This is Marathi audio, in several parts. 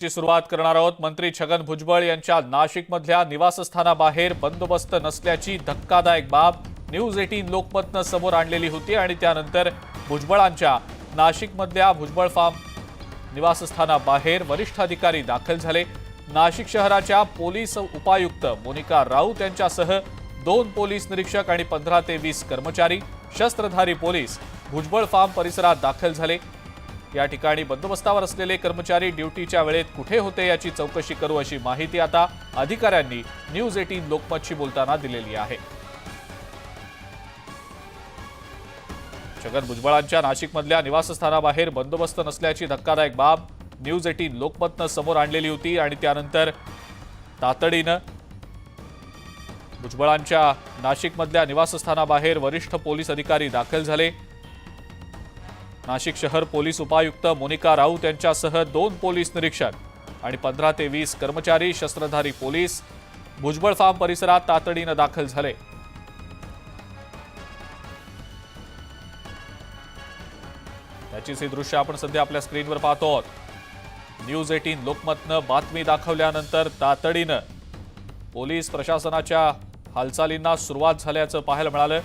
ची सुरुवात करणार आहोत. मंत्री छगन भुजबळ यांच्या नाशिकमधल्या निवासस्थानाबाहेर बंदोबस्त नसल्याची धक्कादायक बाब न्यूज एटीन लोकमतनं समोर आणलेली होती आणि त्यानंतर भुजबळांच्या नाशिकमधल्या भुजबळ फार्म निवासस्थानाबाहेर वरिष्ठ अधिकारी दाखल झाले. नाशिक शहराच्या पोलीस उपायुक्त मोनिका राऊत यांच्यासह दोन पोलीस निरीक्षक आणि पंधरा ते वीस कर्मचारी शस्त्रधारी पोलीस भुजबळ फार्म परिसरात दाखल झाले. या ठिकाणी बंदोबस्तावर असलेले कर्मचारी ड्युटीच्या वेळेत कुठे होते याची चौकशी करू अशी माहिती आता अधिकाऱ्यांनी न्यूज एटीन लोकमतशी बोलताना दिलेली आहे. छगन भुजबळांच्या नाशिकमधल्या निवासस्थानाबाहेर बंदोबस्त नसल्याची धक्कादायक बाब न्यूज एटीन लोकमतनं समोर आणलेली होती आणि त्यानंतर तातडीनं भुजबळांच्या नाशिकमधल्या निवासस्थानाबाहेर वरिष्ठ पोलीस अधिकारी दाखल झाले. नाशिक शहर पोलीस उपायुक्त मोनिका राऊत यांच्यासह दोन पोलीस निरीक्षक आणि पंधरा ते वीस कर्मचारी शस्त्रधारी पोलीस भुजबळ फार्म परिसरात तातडीनं दाखल झाले. त्याचीच ही दृश्य आपण सध्या आपल्या स्क्रीनवर पाहतो आहोत. न्यूज एटीन लोकमतनं बातमी दाखवल्यानंतर तातडीनं पोलीस प्रशासनाच्या हालचालींना सुरुवात झाल्याचं पाहायला मिळालं.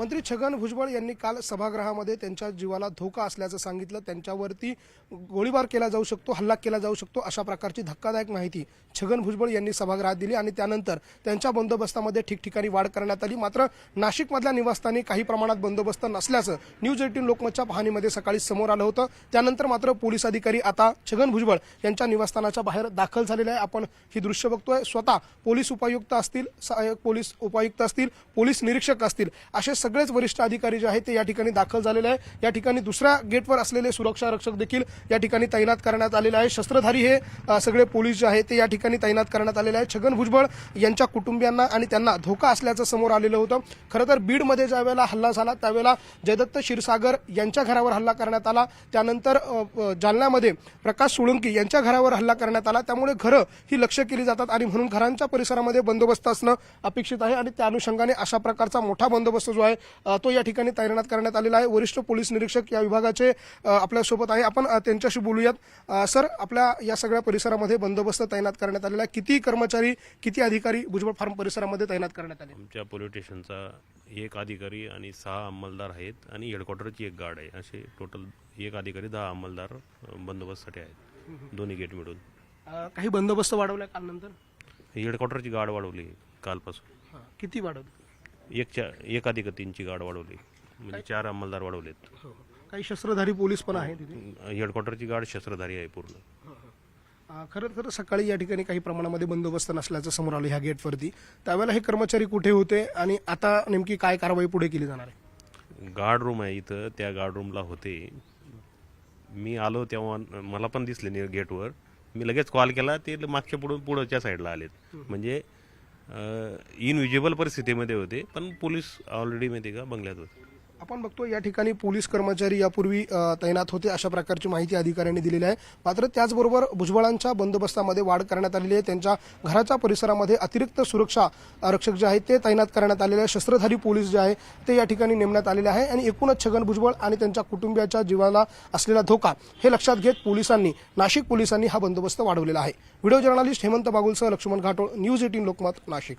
मंत्री छगन भुजबळ यांनी काल सभागृहामध्ये त्यांच्या जीवाला धोका असल्याचं सांगितलं. त्यांच्यावरती गोळीबार केला जाऊ शकतो हल्ला केला जाऊ शकतो अशा प्रकारची धक्कादायक माहिती छगन भुजबळ यांनी सभागृहात दिली आणि त्यानंतर त्यांच्या बंदोबस्तामध्ये ठिकठिकाणी वाढ करण्यात आली. मात्र नाशिकमधल्या निवासस्थानी काही प्रमाणात बंदोबस्त नसल्याचं न्यूज एटीन लोकमतच्या पाहणीमध्ये सकाळी समोर आलं होतं. त्यानंतर मात्र पोलीस अधिकारी आता छगन भुजबळ यांच्या निवासस्थानाच्या बाहेर दाखल झालेले आहे. आपण ही दृश्य बघतोय. स्वतः पोलीस उपायुक्त असतील सहाय्यक पोलीस उपायुक्त असतील पोलीस निरीक्षक असतील असे सगळेच वरिष्ठ अधिकारी जे आहेत ते या ठिकाणी दाखल झालेले आहे या ठिकाणी दुसऱ्या गेटवर असलेले सुरक्षा रक्षक देखील या ठिकाणी तैनात करण्यात आलेले आहे शस्त्रधारी हे सगळे पोलीस जे आहेत ते या ठिकाणी तैनात करण्यात आलेले आहे छगन भुजबळ यांच्या कुटुंबियांना आणि त्यांना धोका असल्याचं समोर आलेलं होतं. खरं तर बीडमध्ये ज्यावेळेला हल्ला झाला त्यावेळेला जयदत्त क्षीरसागर यांच्या घरावर हल्ला करण्यात आला. त्यानंतर जालन्यामध्ये प्रकाश सोळंकी यांच्या घरावर हल्ला करण्यात आला. त्यामुळे घरं ही लक्ष केली जातात आणि म्हणून घरांच्या परिसरामध्ये बंदोबस्त असणं अपेक्षित आहे आणि त्या अनुषंगाने अशा प्रकारचा मोठा बंदोबस्त जो आहे तो या ठिकाणी तैनात करण्यात आलेला आहे. वरिष्ठ पोलीस निरीक्षक या विभागाचे आपल्यासोबत आहे. आपण त्यांच्याशी बोलूयात. सर आपल्या या सगळ्या परिसरामध्ये बंदोबस्त तैनात करण्यात आलेला आहे. किती कर्मचारी किती अधिकारी भुजबळ फार्म परिसरामध्ये तैनात करण्यात आले? आमच्या पोलीस स्टेशनचा एक अधिकारी आणि सहा अंमलदार आहेत आणि हेडक्वार्टरची एक गार्ड आहे. असे टोटल एक अधिकारी दहा अंमलदार बंदोबस्तासाठी आहेत. दोन्ही गेट मिळून. काही बंदोबस्त वाढवलाय काल नंतर? हेडक्वार्टरची गार्ड वाढवली कालपासून. हां, किती वाढवलं? एक चा एक अधिकारी तीनची गार्ड वाढवली. म्हणजे चार अंमलदार वाढवलेत. हो, हो. काही शस्त्रधारी पोलीस पण आहेत तिथे? हेडक्वार्टरची गार्ड शस्त्रधारी आहे पूर्ण. अ, खरं तर सकाळी या ठिकाणी काही प्रमाणामध्ये बंदोबस्त नसल्याचं समोर आलं ह्या गेटवरती. त्यावेळेला हे कर्मचारी कुठे होते आणि आता नेमकी काय कारवाई पुढे केली जाणार आहे? गार्ड रूम आहे इथं. त्या गार्ड रूमला होते. मी आलो तेव्हा मला पण दिसले नाही गेटवर. मी लगेच कॉल केला. ते मागच्या पुढून पुढच्या साईडला आलेत. म्हणजे इनविजिबल परिस्थितीमध्ये होते पण पोलीस ऑलरेडी माहिती का बंगल्यात होते. आपण बघतो या ठिकाणी पोलीस कर्मचारी यापूर्वी तैनात होते अशा प्रकारची माहिती अधिकाऱ्यांनी दिलेली आहे. मात्र त्याचबरोबर भुजबळांच्या बंदोबस्तामध्ये वाढ करण्यात आलेली आहे. त्यांच्या घराच्या परिसरामध्ये अतिरिक्त सुरक्षा आरक्षक जे आहेत ते तैनात करण्यात आलेले आहे. शस्त्रधारी पोलीस जे आहे ते या ठिकाणी नेमण्यात आलेले आहे. आणि एकूणच छगन भुजबळ आणि त्यांच्या कुटुंबियाच्या जीवाला असलेला धोका हे लक्षात घेत पोलिसांनी नाशिक पोलिसांनी हा बंदोबस्त वाढवलेला आहे. व्हिडिओ जर्नलिस्ट हेमंत बागुलसह लक्ष्मण घाटोळ न्यूज एटीन लोकमत नाशिक.